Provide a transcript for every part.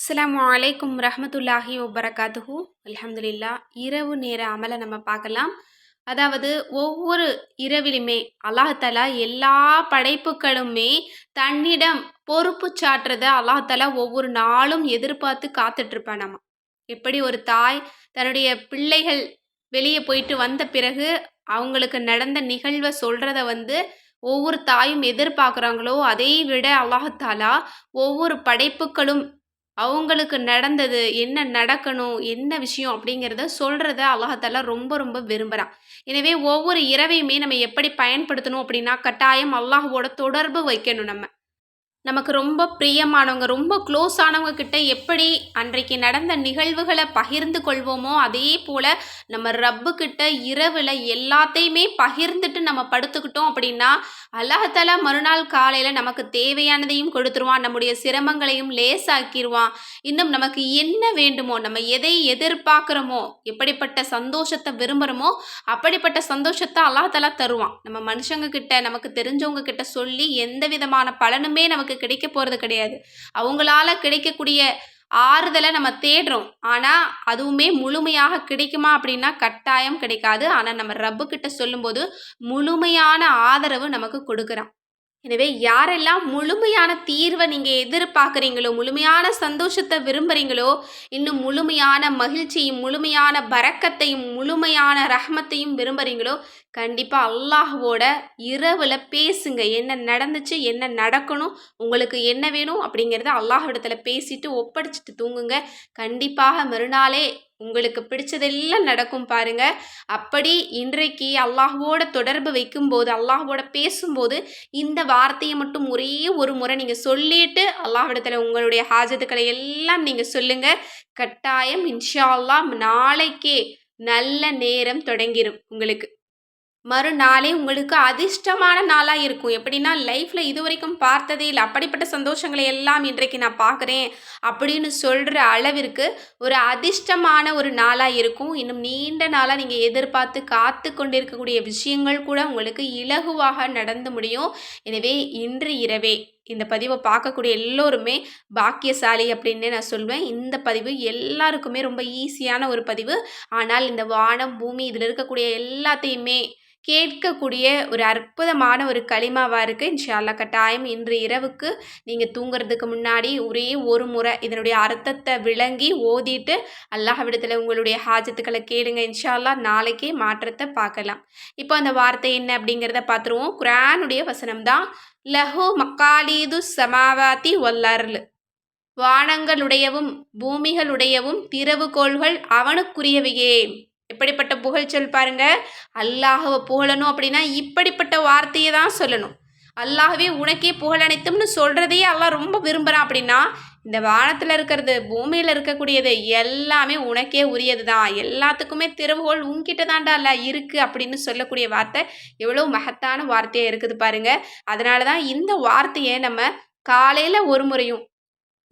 அஸ்லாம் அலைக்கும் ரஹமத்துல்லாஹி வபரகாத்துஹு. அலமதுல்லா இரவு நேர அமலை நம்ம பார்க்கலாம். அதாவது ஒவ்வொரு இரவிலுமே அல்லாஹாலா எல்லா படைப்புகளுமே தன்னிடம் பொறுப்பு சாட்டுறத அல்லாஹாலா ஒவ்வொரு நாளும் எதிர்பார்த்து காத்துட்ருப்பான் நம்ம. எப்படி ஒரு தாய் தன்னுடைய பிள்ளைகள் வெளியே போயிட்டு வந்த பிறகு அவங்களுக்கு நடந்த நிகழ்வை சொல்கிறத வந்து ஒவ்வொரு தாயும் எதிர்பார்க்குறாங்களோ அதை விட அல்லாஹாலா ஒவ்வொரு படைப்புகளும் அவங்களுக்கு நடந்தது என்ன நடக்கணும் என்ன விஷயம் அப்படிங்கிறத சொல்கிறத அல்லாஹால ரொம்ப ரொம்ப விரும்புகிறான் எனவே ஒவ்வொரு இரவையுமே நம்ம எப்படி பயன்படுத்தணும் அப்படின்னா கட்டாயம் அல்லாஹுவோட தொடர்பு வைக்கணும் நம்ம. நமக்கு ரொம்ப பிரியமானவங்க ரொம்ப க்ளோஸ் ஆனவங்க கிட்ட எப்படி அன்றைக்கு நடந்த நிகழ்வுகளை பகிர்ந்து கொள்வோமோ அதே போல் நம்ம ரப்பு கிட்ட இரவில் எல்லாத்தையுமே பகிர்ந்துட்டு நம்ம படுத்துக்கிட்டோம் அப்படின்னா அல்லாஹாலா மறுநாள் காலையில் நமக்கு தேவையானதையும் கொடுத்துருவான் நம்முடைய சிரமங்களையும் லேசாக்கிடுவான் இன்னும் நமக்கு என்ன வேண்டுமோ நம்ம எதை எதிர்பார்க்குறோமோ எப்படிப்பட்ட சந்தோஷத்தை விரும்புகிறோமோ அப்படிப்பட்ட சந்தோஷத்தை அல்லாஹாலா தருவான். நம்ம மனுஷங்க கிட்ட நமக்கு தெரிஞ்சவங்க கிட்ட சொல்லி எந்த விதமான பலனுமே நமக்கு கிடைக்க போகிறது கிடையாது. அவங்களால கிடைக்கக்கூடிய ஆறுதலை நம்ம தேடுறோம். ஆனால் அதுவுமே முழுமையாக கிடைக்குமா அப்படின்னா கட்டாயம் கிடைக்காது. ஆனால் நம்ம ரப்பு கிட்ட சொல்லும்போது முழுமையான ஆதரவு நமக்கு கொடுக்குறான். எனவே யாரெல்லாம் முழுமையான தீர்வை நீங்கள் எதிர்பார்க்குறீங்களோ முழுமையான சந்தோஷத்தை விரும்புகிறீங்களோ இன்னும் முழுமையான மகிழ்ச்சியும் முழுமையான பறக்கத்தையும் முழுமையான ரஹமத்தையும் விரும்புகிறீங்களோ கண்டிப்பாக அல்லாஹுவோட இரவில் பேசுங்க. என்ன நடந்துச்சு என்ன நடக்கணும் உங்களுக்கு என்ன வேணும் அப்படிங்கிறத அல்லாஹ் பேசிட்டு ஒப்படைச்சிட்டு தூங்குங்க. கண்டிப்பாக மறுநாளே உங்களுக்கு பிடிச்சதெல்லாம் நடக்கும் பாருங்க. அப்படி இன்றைக்கு அல்லாஹுவோட தொடர்பு வைக்கும்போது அல்லாஹுவோட பேசும்போது இந்த வார்த்தையை மட்டும் ஒரே ஒரு முறை நீங்கள் சொல்லிட்டு அல்லாஹிடத்தில் உங்களுடைய ஹாஜத்துக்களை எல்லாம் நீங்கள் சொல்லுங்கள் கட்டாயம் இன்ஷா அல்லாஹ் நாளைக்கே நல்ல நேரம் தொடங்கிடும் உங்களுக்கு. மறுநாளே உங்களுக்கு அதிர்ஷ்டமான நாளாக இருக்கும். எப்படின்னா லைஃப்பில் இது வரைக்கும் பார்த்ததே இல்லை. அப்படிப்பட்ட சந்தோஷங்களை எல்லாம் இன்றைக்கு நான் பார்க்குறேன் அப்படின்னு சொல்கிற அளவிற்கு ஒரு அதிர்ஷ்டமான ஒரு நாளாக இருக்கும். இன்னும் நீண்ட நாளாக நீங்கள் எதிர்பார்த்து காத்து கொண்டிருக்கக்கூடிய விஷயங்கள் கூட உங்களுக்கு இலகுவாக நடந்து முடியும். எனவே இன்று இரவே இந்த பதிவை பார்க்கக்கூடிய எல்லோருமே பாக்கியசாலி அப்படின்னு நான் சொல்வேன். இந்த பதிவு எல்லாருக்குமே ரொம்ப ஈஸியான ஒரு பதிவு. ஆனால் இந்த வானம் பூமி இதில் இருக்கக்கூடிய எல்லாத்தையுமே கேட்கக்கூடிய ஒரு அற்புதமான ஒரு களிமாவாக இருக்குது இன்ஷால்லா கட்டாயம் இன்று இரவுக்கு நீங்கள் தூங்குறதுக்கு முன்னாடி ஒரே ஒரு முறை இதனுடைய அர்த்தத்தை விளங்கி ஓதிட்டு அல்லாஹ்விடத்தில் உங்களுடைய ஹாஜத்துக்களை கேளுங்க. இன்ஷால்லா நாளைக்கே மாற்றத்தை பார்க்கலாம். இப்போ அந்த வார்த்தை என்ன அப்படிங்கிறத பார்த்துருவோம். குரானுடைய வசனம் தான் லஹு மக்காலீது சமாவாத்தி ஒல்லர்லு வானங்களுடையவும் பூமிகளுடையவும் திறவுகோள்கள் அவனுக்குரியவையே. எப்படிப்பட்ட புகழ்ச்சொல் பாருங்க. அல்லாஹவை புகழணும் அப்படின்னா இப்படிப்பட்ட வார்த்தையை தான் சொல்லணும். அல்லாஹவே உனக்கே புகழ் அனைத்தும்னு சொல்கிறதையே அல்லாஹ் ரொம்ப விரும்புகிறான் அப்படின்னா இந்த வானத்தில் இருக்கிறது பூமியில் இருக்கக்கூடியது எல்லாமே உனக்கே உரியது தான். எல்லாத்துக்குமே திறவுகோள் உங்ககிட்ட தாண்டா இல்லை இருக்குது அப்படின்னு சொல்லக்கூடிய வார்த்தை எவ்வளோ மகத்தான வார்த்தையாக இருக்குது பாருங்கள் அதனால தான் இந்த வார்த்தையை நம்ம காலையில் ஒரு முறையும்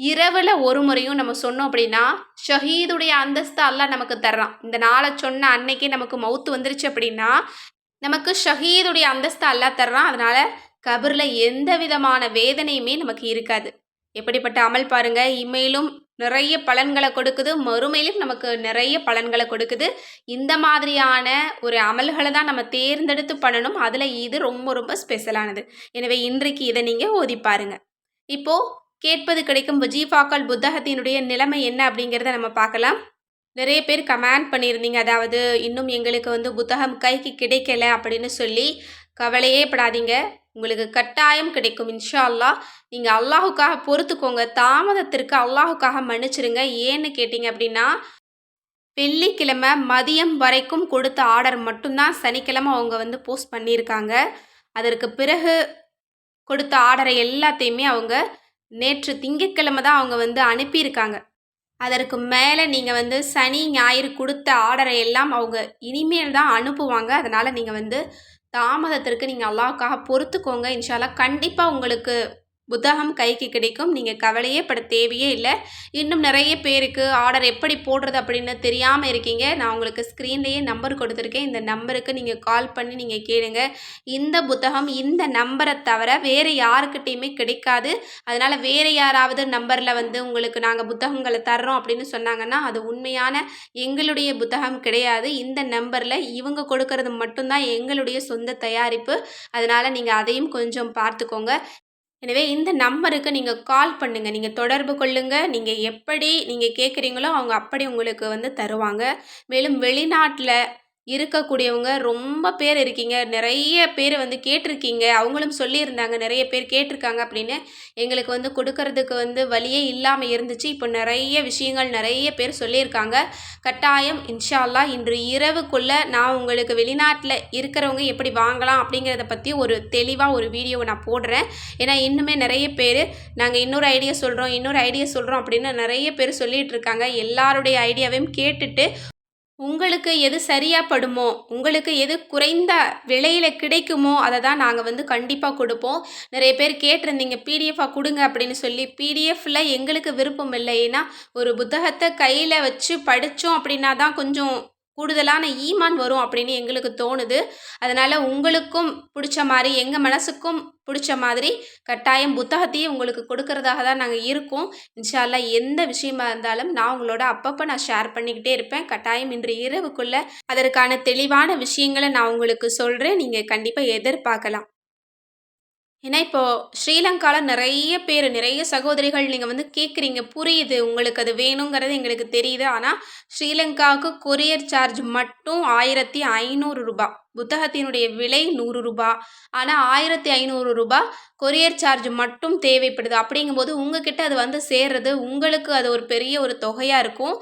இரவில் ஒரு முறையும் நம்ம சொன்னோம் அப்படின்னா ஷஹீதுடைய அந்தஸ்து அல்லாஹ் நமக்கு தர்றான். இந்த நாளை சொன்ன அன்னைக்கே நமக்கு மவுத்து வந்துருச்சு அப்படின்னா நமக்கு ஷஹீதுடைய அந்தஸ்து அல்லா தர்றான். அதனால் கபரில் எந்த விதமான வேதனையுமே நமக்கு இருக்காது. எப்படிப்பட்ட அமல் பாருங்க இம்மையிலும் நிறைய பலன்களை கொடுக்குது மறுமையிலும் நமக்கு நிறைய பலன்களை கொடுக்குது. இந்த மாதிரியான ஒரு அமல்களை தான் நம்ம தேர்ந்தெடுத்து பண்ணணும். அதில் இது ரொம்ப ரொம்ப ஸ்பெஷலானது எனவே இன்றைக்கு இதை நீங்கள் ஓதி பாருங்க. இப்போது கேட்பது கிடைக்கும் வஜீஃபாக்கள் புத்தகத்தினுடைய நிலைமை என்ன அப்படிங்கிறத நம்ம பார்க்கலாம். நிறைய பேர் கமெண்ட் பண்ணியிருந்தீங்க. அதாவது இன்னும் எங்களுக்கு வந்து புத்தகம் கைக்கு கிடைக்கல அப்படின்னு சொல்லி கவலையே படாதீங்க. உங்களுக்கு கட்டாயம் கிடைக்கும். இன்ஷா அல்லா நீங்கள் அல்லாஹுக்காக பொறுத்துக்கோங்க. தாமதத்திற்கு அல்லாஹுக்காக மன்னிச்சிருங்க. ஏன்னு கேட்டிங்க அப்படின்னா வெள்ளிக்கிழமை மதியம் வரைக்கும் கொடுத்த ஆர்டர் மட்டும்தான் சனிக்கிழமை அவங்க வந்து போஸ்ட் பண்ணியிருக்காங்க. அதற்கு பிறகு கொடுத்த ஆர்டரை எல்லாத்தையுமே அவங்க நேற்று திங்கட்கிழமை தான் அவங்க வந்து அனுப்பியிருக்காங்க. அதற்கு மேலே நீங்கள் வந்து சனி ஞாயிறு கொடுத்த ஆர்டரை எல்லாம் அவங்க இனிமேல் தான் அனுப்புவாங்க. அதனால் நீங்கள் வந்து தாமதத்திற்கு நீங்கள் அல்லாவுக்காக பொறுத்துக்கோங்க. இன்ஷால்லா கண்டிப்பாக உங்களுக்கு புத்தகம் கைக்கு கிடைக்கும். நீங்கள் கவலையே பட தேவையே இல்லை. இன்னும் நிறைய பேருக்கு ஆர்டர் எப்படி போடுறது அப்படின்னு தெரியாமல் இருக்கீங்க. நான் உங்களுக்கு ஸ்க்ரீன்லேயே நம்பர் கொடுத்துருக்கேன். இந்த நம்பருக்கு நீங்கள் கால் பண்ணி நீங்கள் கேளுங்க. இந்த புத்தகம் இந்த நம்பரை தவிர வேறு யாருக்கிட்டேயுமே கிடைக்காது. அதனால் வேறு யாராவது நம்பரில் வந்து உங்களுக்கு நாங்கள் புத்தகங்களை தர்றோம் அப்படின்னு சொன்னாங்கன்னா அது உண்மையான எங்களுடைய புத்தகம் கிடையாது. இந்த நம்பரில் இவங்க கொடுக்கறது மட்டும்தான் எங்களுடைய சொந்த தயாரிப்பு. அதனால் நீங்கள் அதையும் கொஞ்சம் பார்த்துக்கோங்க. எனவே இந்த நம்பருக்கு நீங்கள் கால் பண்ணுங்கள் நீங்கள் தொடர்பு கொள்ளுங்கள் நீங்கள் எப்படி நீங்கள் கேட்குறீங்களோ அவங்க அப்படி உங்களுக்கு வந்து தருவாங்க. மேலும் வெளிநாட்டில் இருக்கக்கூடியவங்க ரொம்ப பேர் இருக்கீங்க. நிறைய பேர் வந்து கேட்டிருக்கீங்க. அவங்களும் சொல்லியிருந்தாங்க. நிறைய பேர் கேட்டிருக்காங்க அப்படின்னு. எங்களுக்கு வந்து கொடுக்கறதுக்கு வந்து வழியே இல்லாமல் இருந்துச்சு. இப்போ நிறைய விஷயங்கள் நிறைய பேர் சொல்லியிருக்காங்க. கட்டாயம் இன்ஷா அல்லாஹ் இன்று இரவுக்குள்ளே நான் உங்களுக்கு வெளிநாட்டில் இருக்கிறவங்க எப்படி வாங்கலாம் அப்படிங்கிறத பற்றி ஒரு தெளிவாக ஒரு வீடியோவை நான் போடுறேன். ஏன்னா இன்னுமே நிறைய பேர் நாங்கள் இன்னொரு ஐடியா சொல்கிறோம் இன்னொரு ஐடியா சொல்கிறோம் அப்படின்னு நிறைய பேர் சொல்லிகிட்டு இருக்காங்க. எல்லாருடைய ஐடியாவையும் கேட்டுட்டு உங்களுக்கு எது சரியாகப்படுமோ படுமோ உங்களுக்கு எது குறைந்த விலையில் கிடைக்குமோ அதை தான் நாங்கள் வந்து கண்டிப்பாக கொடுப்போம். நிறைய பேர் கேட்டிருந்தீங்க பிடிஎஃபாக கொடுங்க அப்படின்னு சொல்லி. பிடிஎஃப்பில் எங்களுக்கு விருப்பம் இல்லை ஏன்னா ஒரு புத்தகத்தை கையில் வச்சு படித்தோம் அப்படின்னா தான் கொஞ்சம் கூடுதலான ஈமான் வரும் அப்படின்னு எங்களுக்கு தோணுது. அதனால் உங்களுக்கும் பிடிச்ச மாதிரி எங்கள் மனசுக்கும் பிடிச்ச மாதிரி கட்டாயம் புத்தகத்தையும் உங்களுக்கு கொடுக்கறதாக தான் நாங்கள் இருக்கோம். இன்ஷால்லா எந்த விஷயமா இருந்தாலும் நான் உங்களோட அப்பப்போ நான் ஷேர் பண்ணிக்கிட்டே இருப்பேன். கட்டாயம் இன்று இரவுக்குள்ளே அதற்கான தெளிவான விஷயங்களை நான் உங்களுக்கு சொல்கிறேன் நீங்கள் கண்டிப்பாக எதிர்பார்க்கலாம். ஏன்னா இப்போது ஸ்ரீலங்காவில் நிறைய பேர் நிறைய சகோதரிகள் நீங்கள் வந்து கேட்குறீங்க புரியுது உங்களுக்கு அது வேணுங்கிறது எங்களுக்கு தெரியுது. ஆனால் ஸ்ரீலங்காவுக்கு கொரியர் சார்ஜ் மட்டும் ஆயிரத்தி ஐநூறு ரூபாய் புத்தகத்தினுடைய விலை நூறு ரூபா. ஆனால் ஆயிரத்தி ஐநூறு ரூபா கொரியர் சார்ஜ் மட்டும் தேவைப்படுது. அப்படிங்கும்போது உங்ககிட்ட அது வந்து சேர்றது உங்களுக்கு அது ஒரு பெரிய ஒரு தொகையாக இருக்கும்.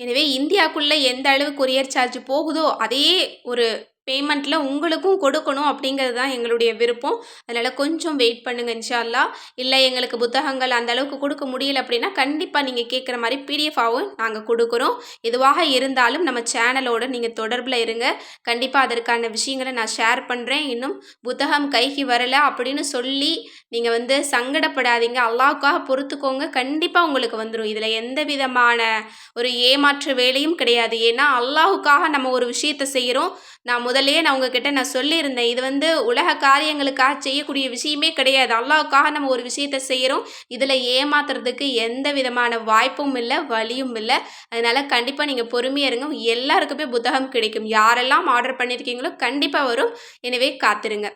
எனவே இந்தியாவுக்குள்ளே எந்த அளவு கொரியர் சார்ஜ் போகுதோ அதே ஒரு பேமெண்ட்டில் உங்களுக்கும் கொடுக்கணும் அப்படிங்கிறது தான் எங்களுடைய விருப்பம். அதனால் கொஞ்சம் வெயிட் பண்ணுங்கள் இன்ஷால்லா இல்லை எங்களுக்கு புத்தகங்கள் அந்த அளவுக்கு கொடுக்க முடியல அப்படின்னா கண்டிப்பாக நீங்கள் கேட்குற மாதிரி பிடிஎஃபாகவும் நாங்கள் கொடுக்குறோம். எதுவாக இருந்தாலும் நம்ம சேனலோடு நீங்கள் தொடர்பில் இருங்க. கண்டிப்பாக அதற்கான விஷயங்களை நான் ஷேர் பண்ணுறேன் இன்னும் புத்தகம் கைக்கு வரலை அப்படின்னு சொல்லி நீங்கள் வந்து சங்கடப்படாதீங்க. அல்லாவுக்காக பொறுத்துக்கோங்க. கண்டிப்பாக உங்களுக்கு வந்துடும் இதில் எந்த விதமான ஒரு ஏமாற்று வேலையும் கிடையாது. ஏன்னா அல்லாஹுக்காக நம்ம ஒரு விஷயத்தை செய்கிறோம் நான் முதல்லயே நான் உங்ககிட்ட நான் சொல்லியிருந்தேன். இது வந்து உலக காரியங்களுக்காக செய்யக்கூடிய விஷயமே கிடையாது. அல்லாவுக்காக நம்ம ஒரு விஷயத்த செய்கிறோம் இதில் ஏமாத்துறதுக்கு எந்த விதமான வாய்ப்பும் இல்லை வழியும் இல்லை. அதனால் கண்டிப்பாக நீங்கள் பொறுமையாக இருங்க. எல்லாருக்குமே புத்தகம் கிடைக்கும். யாரெல்லாம் ஆர்டர் பண்ணியிருக்கீங்களோ கண்டிப்பாக வரும். எனவே காத்துருங்க.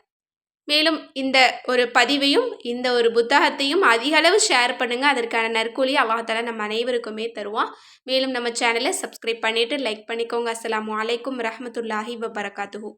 மேலும் இந்த ஒரு பதிவையும் இந்த ஒரு புத்தகத்தையும் அதிக அளவு ஷேர் பண்ணுங்கள் அதற்கான நற்கூலி அவாத்தால நம்ம அனைவருக்குமே தருவான். மேலும் நம்ம சேனலை சப்ஸ்கிரைப் பண்ணிவிட்டு லைக் பண்ணிக்கோங்க. அஸ்லாம் வலைக்கம் ரஹமத்துல்லாஹி வபரகாத்துஹூ.